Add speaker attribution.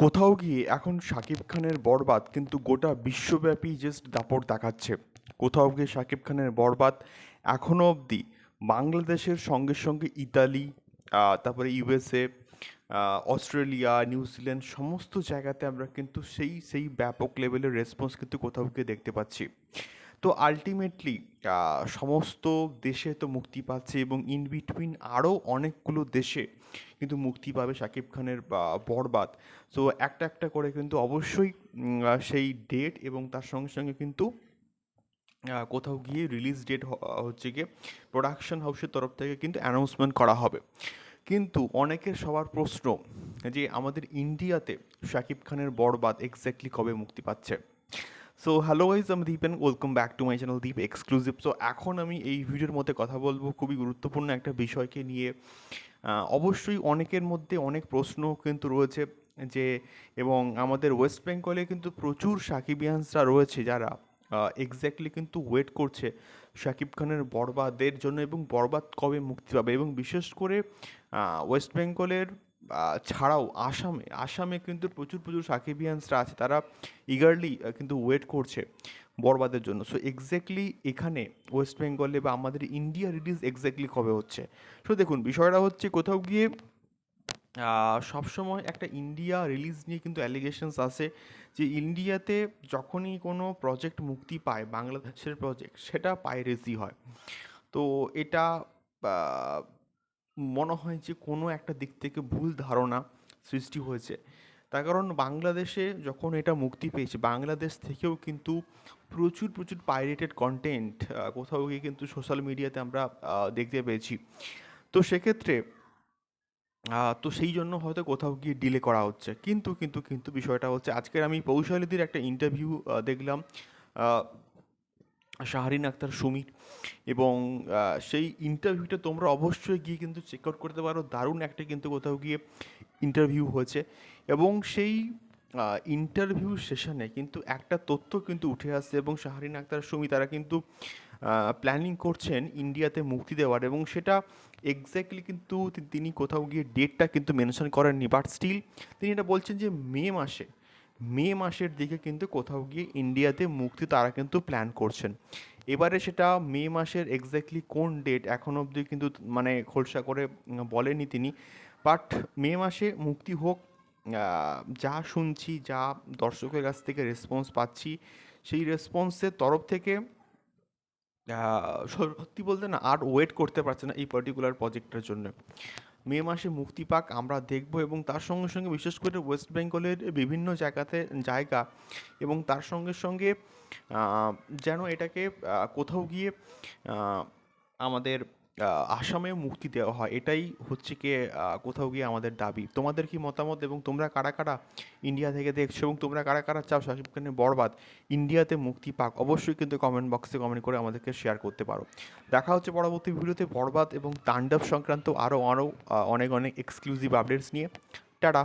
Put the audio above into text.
Speaker 1: কোথাও গিয়ে এখন শাকিব খানের বরবাদ কিন্তু গোটা বিশ্বব্যাপী জাস্ট দাপট দেখাচ্ছে। কোথাও গিয়ে শাকিব খানের বরবাদ এখনও অবধি বাংলাদেশের সঙ্গে সঙ্গে ইতালি তারপরে ইউএসএ অস্ট্রেলিয়া নিউজিল্যান্ড সমস্ত জায়গাতে আমরা কিন্তু সেই সেই ব্যাপক লেভেলের রেসপন্স কিন্তু কোথাও গিয়ে দেখতে পাচ্ছি। তো আলটিমেটলি সমস্ত দেশে তো মুক্তি পাচ্ছে এবং ইন বিটুইন আরও অনেকগুলো দেশে কিন্তু মুক্তি পাবে শাকিব খানের বরবাদ। সো একটা একটা করে কিন্তু অবশ্যই সেই ডেট এবং তার সঙ্গে সঙ্গে কিন্তু কোথাও গিয়ে রিলিজ ডেট হচ্ছে গিয়ে প্রোডাকশন হাউসের তরফ থেকে কিন্তু অ্যানাউন্সমেন্ট করা হবে। কিন্তু অনেকের সবার প্রশ্ন যে, আমাদের ইন্ডিয়াতে শাকিব খানের বরবাদ এক্স্যাক্টলি কবে মুক্তি পাচ্ছে? সো হ্যালো গাইজ আমি Dipen welcome back to my channel Deep exclusive so এখন আমি এই ভিডিওর মধ্যে কথা বলব খুবই গুরুত্বপূর্ণ একটা বিষয়কে নিয়ে। অবশ্যই অনেকের মধ্যে অনেক প্রশ্ন কিন্তু রয়েছে যে, এবং আমাদের ওয়েস্ট বেঙ্গলে কিন্তু প্রচুর সাকিবিয়ানসরা রয়েছে যারা এক্স্যাক্টলি কিন্তু ওয়েট করছে শাকিব খানের বরবাদের জন্য এবং বরবাদ কবে মুক্তি পাবে এবং বিশেষ করে ওয়েস্ট বেঙ্গলের ছাড়াও আসামে আসামে কিন্তু প্রচুর প্রচুর সাকিবিয়ানসরা আছে, তারা ইগারলি কিন্তু ওয়েট করছে বরবাদের জন্য। সো এক্স্যাক্টলি এখানে ওয়েস্ট বেঙ্গলে বা আমাদের ইন্ডিয়া রিলিজ এক্স্যাক্টলি কবে হচ্ছে? সো দেখুন, বিষয়টা হচ্ছে কোথাও গিয়ে সবসময় একটা ইন্ডিয়া রিলিজ নিয়ে কিন্তু অ্যালিগেশনস আছে যে ইন্ডিয়াতে যখনই কোনো প্রজেক্ট মুক্তি পায়, বাংলাদেশের প্রজেক্ট সেটা পাইরেসি হয়। তো এটা মনে হয় যে কোনো একটা দিক থেকে ভুল ধারণা সৃষ্টি হয়েছে। তার কারণ বাংলাদেশে যখন এটা মুক্তি পেয়েছে, বাংলাদেশ থেকেও কিন্তু প্রচুর প্রচুর পাইরেটেড কন্টেন্ট কোথাও গিয়ে কিন্তু সোশ্যাল মিডিয়াতে আমরা দেখতে পেয়েছি। তো সেক্ষেত্রে তো সেই জন্য হয়তো কোথাও গিয়ে ডিলে করা হচ্ছে। কিন্তু কিন্তু কিন্তু বিষয়টা হচ্ছে, আজকের আমি পৌশালিদির একটা ইন্টারভিউ দেখলাম। শাহরিন আক্তার সুমির এবং সেই ইন্টারভিউটা তোমরা অবশ্যই গিয়ে কিন্তু চেক আউট করতে পারো। দারুণ একটা কিন্তু কোথাও গিয়ে ইন্টারভিউ হয়েছে এবং সেই ইন্টারভিউ সেশনে কিন্তু একটা তথ্য কিন্তু উঠে আসছে এবং শাহরিন আক্তার, সুমি তারা কিন্তু প্ল্যানিং করছেন ইন্ডিয়াতে মুক্তি দেওয়ার এবং সেটা এক্স্যাক্টলি কিন্তু তিনি কোথাও গিয়ে ডেটটা কিন্তু মেনশন করেননি। বাট স্টিল তিনি এটা বলছেন যে মে মাসে মে মাসের দিকে কিন্তু কোথাও গিয়ে ইন্ডিয়াতে মুক্তি তারা কিন্তু প্ল্যান করছেন। এবারে সেটা মে মাসের এক্স্যাক্টলি কোন ডেট এখন অবধি কিন্তু মানে খোলসা করে বলেনি তিনি। বাট মে মাসে মুক্তি হোক যা শুনছি, যা দর্শকের কাছ থেকে রেসপন্স পাচ্ছি, সেই রেসপন্সের তরফ থেকে সত্যি বলতে না আর ওয়েট করতে পারছে না এই পার্টিকুলার প্রজেক্টের জন্য। মে মাসে মুক্তি পাক আমরা দেখব এবং তার সঙ্গে সঙ্গে বিশেষ করে ওয়েস্ট বেঙ্গলের বিভিন্ন জায়গাতে জায়গা এবং তার সঙ্গে সঙ্গে যেন এটাকে কোথাও গিয়ে আমাদের আহ, আসামেও মুক্তি দেওয়া হয়। এটাই হচ্ছে কি কোথাও গিয়ে আমাদের দাবি। তোমাদের কি মতামত এবং তোমরা কারা কারা ইন্ডিয়া থেকে দেখছ এবং তোমরা কারা কারা চাও শাকিব খানের বরবাদ? ইন্ডিয়াতে মুক্তি পাক। অবশ্যই কিন্তু কমেন্ট বক্সে কমেন্ট করে আমাদেরকে শেয়ার করতে পারো। দেখা হচ্ছে পরবর্তী ভিডিওতে বরবাদ এবং তাণ্ডব সংক্রান্ত আরও আরও অনেক অনেক এক্সক্লুসিভ আপডেটস নিয়ে। টাটা!